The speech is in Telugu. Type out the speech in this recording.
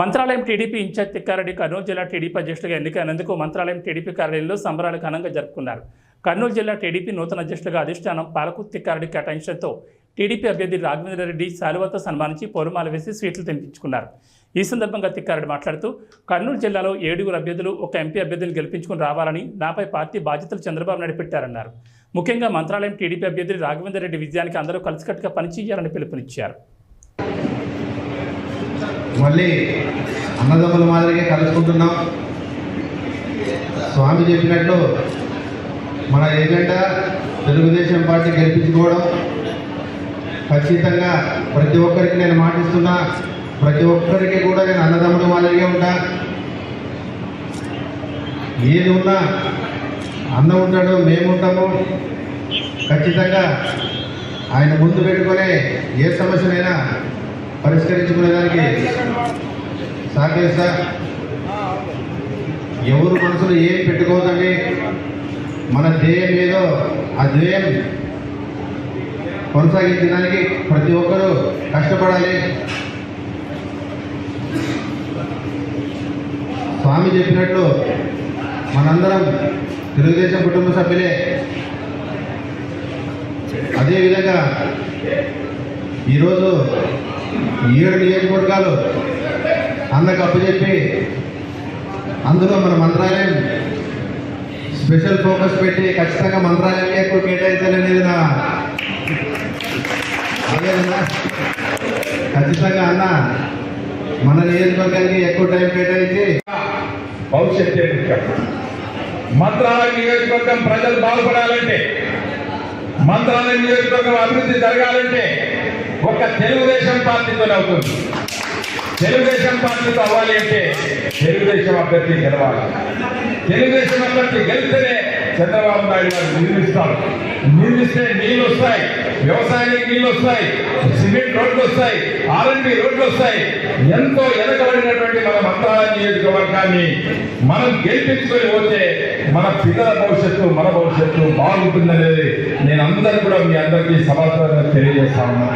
Mantralayam TDP in charge Tikkareddy Kurnool జిల్లా టీడీపీ అధ్యక్షుడిగా ఎన్నికైనందుకు మంత్రాలయం టీడీపీ కార్యాలయంలో సంబరాలు ఘనంగా జరుపుకున్నారు. కర్నూలు జిల్లా టీడీపీ నూతన అధ్యక్షుడిగా అధిష్టానం పాలకు తిక్కారెడ్డి కేటాయించడంతో టీడీపీ అభ్యర్థి రాఘవేంద్ర రెడ్డి శాలువతో సన్మానించి పౌరుమాల వేసి స్వీట్లు తినిపించుకున్నారు. ఈ సందర్భంగా తిక్కారెడ్డి మాట్లాడుతూ కర్నూలు జిల్లాలో ఏడుగురు అభ్యర్థులు ఒక ఎంపీ అభ్యర్థిని గెలిపించుకుని రావాలని నాపై పార్టీ బాధ్యతలు చంద్రబాబు నాయుడు పెట్టారన్నారు. ముఖ్యంగా మంత్రాలయం టీడీపీ అభ్యర్థి రాఘవేంద్ర రెడ్డి విజయానికి అందరూ కలిసికట్టుగా పనిచేయాలని పిలుపునిచ్చారు. మళ్ళీ అన్నదమ్ముల మాదిరిగా కలుసుకుంటున్నాం. స్వామి చెప్పినట్లు మన ఏజెండా తెలుగుదేశం పార్టీ గెలిపించుకోవడం ఖచ్చితంగా ప్రతి ఒక్కరికి నేను మాటిస్తున్నా. ప్రతి ఒక్కరికి కూడా నేను అన్నదమ్ముల మాదిరిగా ఉంటా. ఏది ఉన్నా అన్న ఉంటాడు మేము ఉంటాము. ఖచ్చితంగా ఆయన ముందు పెట్టుకునే ఏ సమస్యనైనా పరిష్కరించుకునేదానికి సహకరిస్తా ఎవరు మనసులో ఏం పెట్టుకోదండి? మన ధ్యేయం ఏదో ఆ ధ్యేయం కొనసాగించడానికి ప్రతి ఒక్కరూ కష్టపడాలి. స్వామి చెప్పినట్లు మనందరం తెలుగుదేశం కుటుంబ సభ్యులే. అదేవిధంగా ఈరోజు ఏడు నియోజకవర్గాలు అన్నకు అప్పచెప్పి అందులో మన మంత్రాలయం స్పెషల్ ఫోకస్ పెట్టి ఖచ్చితంగా మంత్రాలయం ఎక్కువ కేటాయించాలనేది నా అదేనా? ఖచ్చితంగా అన్న మన నియోజకవర్గానికి ఎక్కువ టైం కేటాయించి భవిష్యత్తు మంత్రాలయ నియోజకవర్గం ప్రజలు బాగుపడాలంటే మంత్రాలయ నియోజకవర్గం అభివృద్ధి జరగాలంటే ఒక తెలుగుదేశం పార్టీతోనే అవుతుంది. తెలుగుదేశం పార్టీతో అవ్వాలి అంటే తెలుగుదేశం అభ్యర్థి గెలవాలి. తెలుగుదేశం అభ్యర్థి గెలిస్తేనే చంద్రబాబు నాయుడు గారు నిర్మిస్తారు. నిర్మిస్తే నీళ్ళు వస్తాయి వ్యవసాయానికి నీళ్ళు వస్తాయి సిమెంట్ రోడ్లు వస్తాయి ఆర్ఎండి రోడ్లు వస్తాయి. ఎంతో వెనకబడినటువంటి మన మంత్రాల నియోజకవర్గాన్ని మనం గెలిపించుకొని పోతే మన పిల్లల భవిష్యత్తు మన భవిష్యత్తు బాగుంటుందనేది నేను అందరూ కూడా మీ అందరికీ సమాచారం తెలియజేస్తా ఉన్నాను.